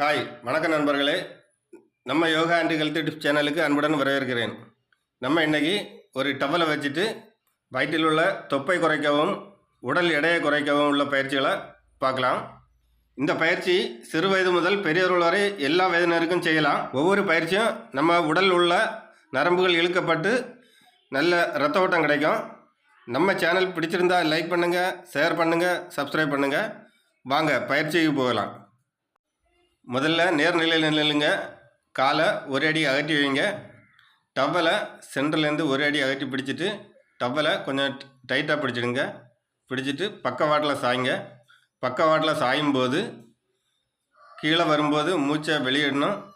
Hi வணக்கம் நண்பர்களே. நம்ம யோகா அண்ட் ஹெல்த் டிப்ஸ் சேனலுக்கு அன்புடன் வரவேற்கிறேன். நம்ம இன்னைக்கு ஒரு டவலை வச்சுட்டு வயிற்றில் உள்ள தொப்பை குறைக்கவும் உடல் எடையை குறைக்கவும் உள்ள பயிற்சிகளை பார்க்கலாம். இந்த பயிற்சி சிறு வயது முதல் பெரியவர்கள் வரை எல்லா வயதினருக்கும் செய்யலாம். ஒவ்வொரு பயிற்சியும் நம்ம உடல் உள்ள நரம்புகள் இழுக்கப்பட்டு நல்ல ரத்த ஓட்டம் கிடைக்கும். நம்ம சேனல் பிடிச்சிருந்தா லைக் பண்ணுங்கள் ஷேர் பண்ணுங்கள் சப்ஸ்கிரைப் பண்ணுங்கள் வாங்க பயிற்சிக்கு போகலாம். முதல்ல நேர்நிலையில் நில்லுங்க. காலை ஒரு அடி அகட்டி வைங்க. டவலை சென்டர்லேருந்து ஒரு அடி அகட்டி பிடிச்சிட்டு டவலை கொஞ்சம் டைட்டாக பிடிச்சிடுங்க. பிடிச்சிட்டு பக்கவாட்டில் சாய்ங்க. பக்கவாட்டில் சாயும் போது கீழே வரும்போது மூச்சை வெளியிடணும்.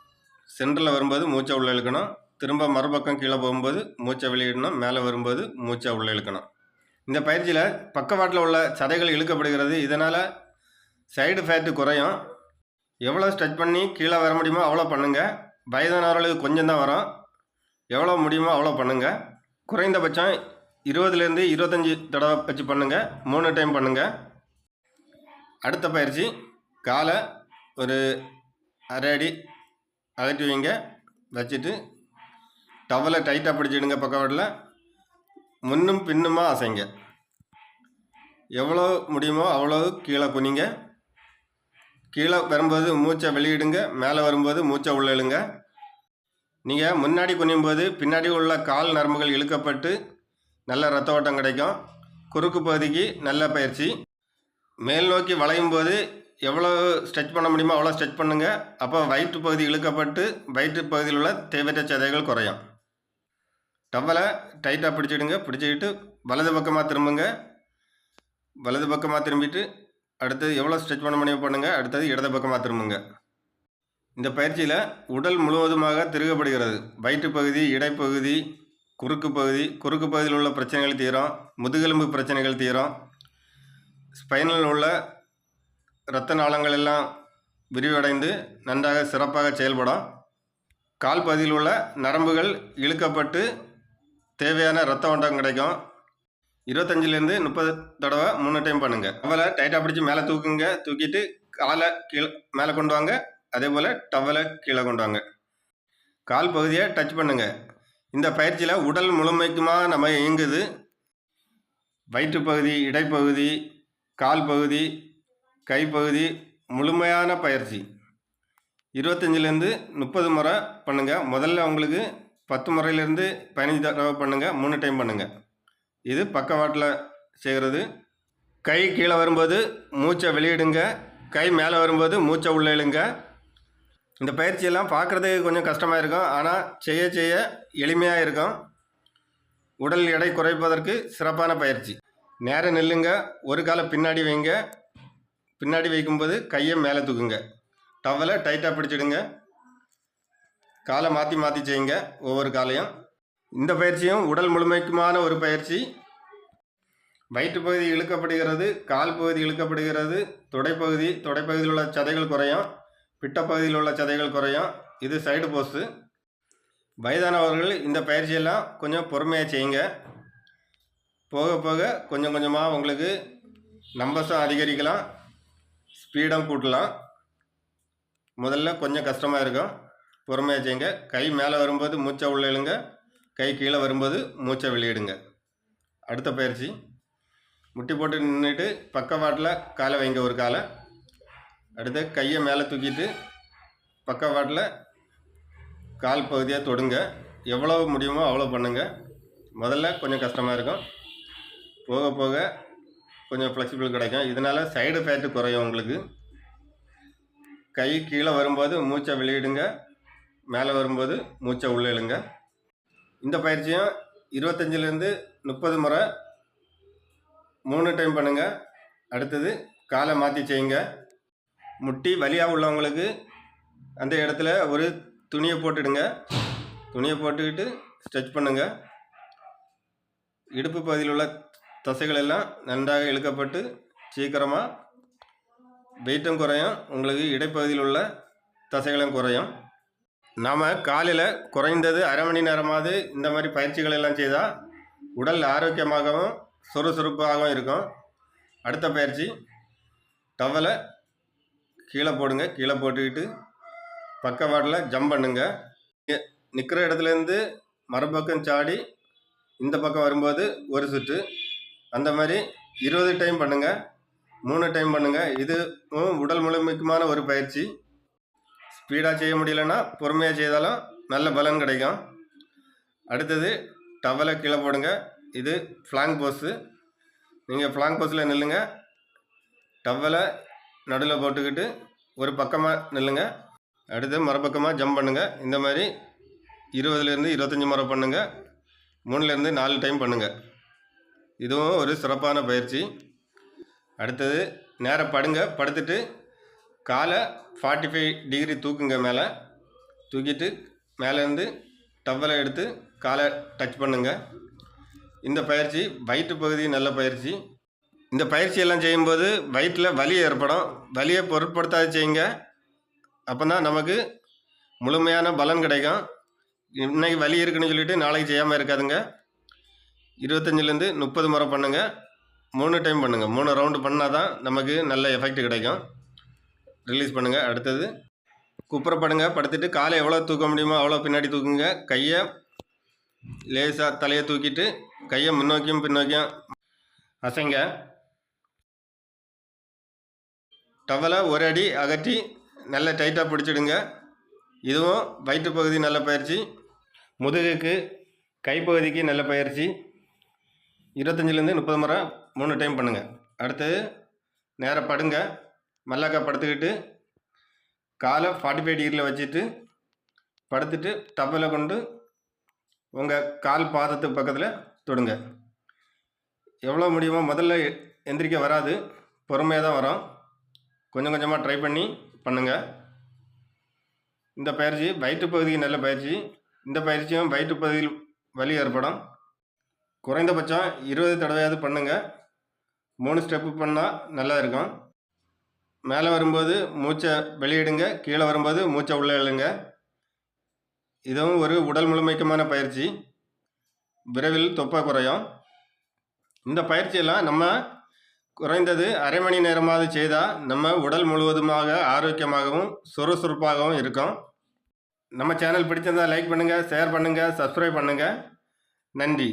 சென்டரில் வரும்போது மூச்சை உள்ளே இழுக்கணும். திரும்ப மறுபக்கம் கீழே போகும்போது மூச்சை வெளியிடணும். மேலே வரும்போது மூச்சை உள்ளே இழுக்கணும். இந்த பயிற்சியில் பக்கவாட்டில் உள்ள சதைகள் இழுக்கப்படுகிறது. இதனால் சைடு ஃபேட்டு குறையும். எவ்வளோ ஸ்ட்ரெச் பண்ணி கீழே வர முடியுமோ அவ்வளோ பண்ணுங்கள் வயதானவர்களுக்கு கொஞ்சம் தான் வரும். எவ்வளோ முடியுமோ அவ்வளோ பண்ணுங்கள் குறைந்தபட்சம் இருபதுலேருந்து இருபத்தஞ்சி தடவை வச்சு பண்ணுங்கள் மூணு டைம் பண்ணுங்கள் அடுத்த பயிற்சி காலை ஒரு அரை அடி அகற்றி வைங்க. வச்சுட்டு டவலை டைட்டாக பிடிச்சிடுங்க பக்கவாட்டில் முன்னும் பின்னுமாக அசைங்க. எவ்வளோ முடியுமோ அவ்வளோ கீழே குனிங்க. கீழே வரும்போது மூச்சை வெளியிடுங்க மேலே வரும்போது மூச்சை உள்ள இழுங்க. நீங்கள் முன்னாடி குனியும் போது பின்னாடி உள்ள கால் நரம்புகள் இழுக்கப்பட்டு நல்ல ரத்த ஓட்டம் கிடைக்கும். குறுக்கு பகுதிக்கு நல்ல பயிற்சி. மேல் நோக்கி வளையும் போது எவ்வளோ ஸ்ட்ரெச் பண்ண முடியுமோ அவ்வளோ ஸ்ட்ரெச் பண்ணுங்கள் அப்போ வயிற்று பகுதி இழுக்கப்பட்டு வயிற்று பகுதியில் உள்ள தேவையற்ற சதைகள் குறையும். டவலை டைட்டாக பிடிச்சிடுங்க. பிடிச்சிக்கிட்டு வலது பக்கமாக திரும்புங்க. வலது பக்கமாக திரும்பிட்டு அடுத்தது எவ்வளோ ஸ்ட்ரெச் பண்ண முடியும் பண்ணுங்கள் அடுத்தது இடது பக்கமாக திரும்புங்க. இந்த பயிற்சியில் உடல் முழுவதுமாக திருகப்படுகிறது. வயிற்று பகுதி இடைப்பகுதி குறுக்கு பகுதி குறுக்கு பகுதியில் உள்ள பிரச்சனைகள் தீரும் முதுகெலும்பு பிரச்சனைகள் தீரும் ஸ்பைனில் உள்ள இரத்த நாளங்கள் எல்லாம் விரிவடைந்து நன்றாக சிறப்பாக செயல்படும். கால் பகுதியில் உள்ள நரம்புகள் இழுக்கப்பட்டு தேவையான இரத்த ஓட்டம் கிடைக்கும். இருபத்தஞ்சிலேருந்து முப்பது தடவை மூணு டைம் பண்ணுங்கள் டவலை டைட்டாக பிடிச்சி மேலே தூக்குங்க. தூக்கிட்டு காலை கீழே மேலே கொண்டு வாங்க. அதே போல் டவலை கீழே கொண்டு வாங்க. கால் பகுதியை டச் பண்ணுங்கள் இந்த பயிற்சியில் உடல் முழுமைக்குமா நம்ம இயங்குது. வயிற்றுப்பகுதி இடைப்பகுதி கால் பகுதி கைப்பகுதி முழுமையான பயிற்சி. இருபத்தஞ்சிலேருந்து முப்பது முறை பண்ணுங்கள் முதல்ல உங்களுக்கு பத்து முறையிலேருந்து பதினஞ்சு தடவை பண்ணுங்கள் மூணு டைம் பண்ணுங்கள் இது பக்கவாட்டில் செய்கிறது. கை கீழே வரும்போது மூச்சை வெளியிடுங்க. கை மேலே வரும்போது மூச்சை உள்ளே இழுங்க. இந்த பயிற்சியெல்லாம் பார்க்குறதுக்கு கொஞ்சம் கஷ்டமாக இருக்கும். ஆனால் செய்ய செய்ய எளிமையாக இருக்கும். உடல் எடை குறைப்பதற்கு சிறப்பான பயிற்சி. நேரம் நில்லுங்க. ஒரு காலை பின்னாடி வைங்க. பின்னாடி வைக்கும்போது கையை மேலே தூக்குங்க. டவலை டைட்டாக பிடிச்சிடுங்க. காலை மாற்றி மாற்றி செய்யுங்க. ஒவ்வொரு காலையும். இந்த பயிற்சியும் உடல் முழுமைக்குமான ஒரு பயிற்சி. வயிற்று பகுதி இழுக்கப்படுகிறது கால் பகுதி இழுக்கப்படுகிறது தொடைப்பகுதி தொடைப்பகுதியில் உள்ள சதைகள் குறையும் பிட்டப்பகுதியில் உள்ள சதைகள் குறையும். இது சைடு போஸ்ட்டு வயதானவர்கள் இந்த பயிற்சியெல்லாம் கொஞ்சம் பொறுமையாக செய்யுங்க. போக போக கொஞ்சம் கொஞ்சமாக உங்களுக்கு நம்பர்ஸும் அதிகரிக்கலாம். ஸ்பீடும் கூட்டலாம். முதல்ல கொஞ்சம் கஷ்டமாக இருக்கும். பொறுமையாக செய்யுங்க. கை மேலே வரும்போது மூச்சை உள்ள இழுங்க. கை கீழே வரும்போது மூச்சை வெளியிடுங்க. அடுத்த பயிற்சி. முட்டி போட்டு நின்றுட்டு பக்கவாட்டில் காலை வைங்க ஒரு காலை. அடுத்து கையை மேலே தூக்கிட்டு பக்கவாட்டில் கால் பகுதியாக தொடுங்க. எவ்வளோ முடியுமோ அவ்வளோ பண்ணுங்கள் முதல்ல கொஞ்சம் கஷ்டமாக இருக்கும். போக போக கொஞ்சம் ஃப்ளெக்சிபிள் கிடைக்கும். இதனால் சைடு ஃபேட்டு குறையும் உங்களுக்கு. கை கீழே வரும்போது மூச்சை வெளியிடுங்க. மேலே வரும்போது மூச்சை உள்ளே இழுங்க. இந்த பயிற்சியும் இருபத்தஞ்சிலேருந்து முப்பது முறை மூணு டைம் பண்ணுங்கள் அடுத்தது காலை மாற்றி செய்யுங்க. முட்டி வலியாக உள்ளவங்களுக்கு அந்த இடத்துல ஒரு துணியை போட்டுடுங்க. துணியை போட்டுக்கிட்டு ஸ்ட்ரெச் பண்ணுங்கள் இடுப்பு பகுதியில் உள்ள தசைகள் எல்லாம் நன்றாக இழுக்கப்பட்டு சீக்கிரமாக வெயிட்டும் குறையும். உங்களுக்கு இடைப்பகுதியில் உள்ள தசைகளும் குறையும். நாம் காலையில் குறைந்தது அரை மணி நேரமாவது இந்த மாதிரி பயிற்சிகள் எல்லாம் செய்தால் உடல் ஆரோக்கியமாகவும் சுறுசுறுப்பாகவும் இருக்கும். அடுத்த பயிற்சி டவலை கீழே போடுங்க. கீழே போட்டுக்கிட்டு பக்கவாட்டில் ஜம்ப் பண்ணுங்க. நிற்கிற இடத்துலேருந்து மறுபக்கம் சாடி இந்த பக்கம் வரும்போது ஒரு சுற்று. அந்த மாதிரி இருபது டைம் பண்ணுங்கள் மூணு டைம் பண்ணுங்கள் இதுவும் உடல் முழுமைக்குமான ஒரு பயிற்சி. ஸ்பீடாக செய்ய முடியலன்னா பொறுமையாக செய்தாலும் நல்ல பலன் கிடைக்கும். அடுத்தது டவலை கீழே போடுங்க. இது ஃப்ளாங் போஸு நீங்கள் ஃப்ளாங் போஸில் நில்லுங்க. டவலை நடுவில் போட்டுக்கிட்டு ஒரு பக்கமாக நில்லுங்க. அடுத்து மறுபக்கமாக ஜம்ப் பண்ணுங்கள் இந்த மாதிரி இருபதுலேருந்து இருபத்தஞ்சி முறை பண்ணுங்கள் மூணுலேருந்து நாலு டைம் பண்ணுங்கள் இதுவும் ஒரு சிறப்பான பயிற்சி. அடுத்தது நேராக படுங்க. படுத்துட்டு காலை ஃபார்ட்டி ஃபைவ் டிகிரி தூக்குங்க மேலே. தூக்கிட்டு மேலேருந்து டவலை எடுத்து காலை டச் பண்ணுங்க. இந்த பயிற்சி வயிற்று பகுதி நல்ல பயிற்சி. இந்த பயிற்சியெல்லாம் செய்யும்போது வயிற்றில் வலி ஏற்படும். வலியை பொருட்படுத்தாது செய்யுங்க. அப்போ தான் நமக்கு முழுமையான பலன் கிடைக்கும். இன்றைக்கி வலி இருக்குன்னு சொல்லிவிட்டு நாளைக்கு செய்யாமல் இருக்காதுங்க. இருபத்தஞ்சிலேருந்து முப்பது முறை பண்ணுங்கள் மூணு டைம் பண்ணுங்கள் மூணு ரவுண்டு பண்ணால் தான் நமக்கு நல்ல எஃபெக்ட் கிடைக்கும். ரிலீஸ் பண்ணுங்கள் அடுத்தது குப்புறப்படுங்க. படுத்துட்டு காலை எவ்வளோ தூக்க முடியுமோ அவ்வளோ பின்னாடி தூக்குங்க. கையை லேசாக தலையை தூக்கிட்டு கையை முன்னோக்கியும் பின்னோக்கியும் அசைங்க. டவலை ஒரு அடி அகற்றி நல்லா டைட்டாக பிடிச்சிடுங்க. இதுவும் வயிற்று பகுதி நல்ல பயிற்சி. முதுகுக்கு கைப்பகுதிக்கு நல்ல பயிற்சி. இருபத்தஞ்சிலேருந்து முப்பது முறை மூணு டைம் பண்ணுங்கள் அடுத்தது நேராக படுங்க. மல்லாக்கா படுத்துக்கிட்டு காலை ஃபார்ட்டி ஃபைவ் டிகிரியில் வச்சுட்டு படுத்துட்டு டவலை கொண்டு உங்கள் கால் பாதத்துக்கு பக்கத்தில் தொடுங்க. எவ்வளோ முடியுமோ முதல்ல எந்திரிக்க வராது. பொறுமையாக தான் வரும். கொஞ்சம் கொஞ்சமாக ட்ரை பண்ணி பண்ணுங்கள் இந்த பயிற்சி வயிற்று பகுதிக்கு நல்ல பயிற்சி. இந்த பயிற்சியும் வயிற்று பகுதியில் வலி ஏற்படும். குறைந்தபட்சம் இருபது தடவையாவது பண்ணுங்கள் மூணு ஸ்டெப்பு பண்ணால் நல்லா இருக்கும். மேலே வரும்போது மூச்சை வெளியிடுங்க கீழே வரும்போது மூச்சை உள்ளே எழுங்க. இதுவும் ஒரு உடல் முழுமைக்குமான பயிற்சி. விரைவில் தொப்பை குறையும். இந்த பயிற்சியெல்லாம் நம்ம குறைந்தது அரை மணி நேரமாவது செய்தால் நம்ம உடல் முழுவதுமாக ஆரோக்கியமாகவும் சுறுசுறுப்பாகவும் இருக்கும். நம்ம சேனல் பிடிச்சிருந்தா லைக் பண்ணுங்கள் ஷேர் பண்ணுங்கள் சப்ஸ்கிரைப் பண்ணுங்கள் நன்றி.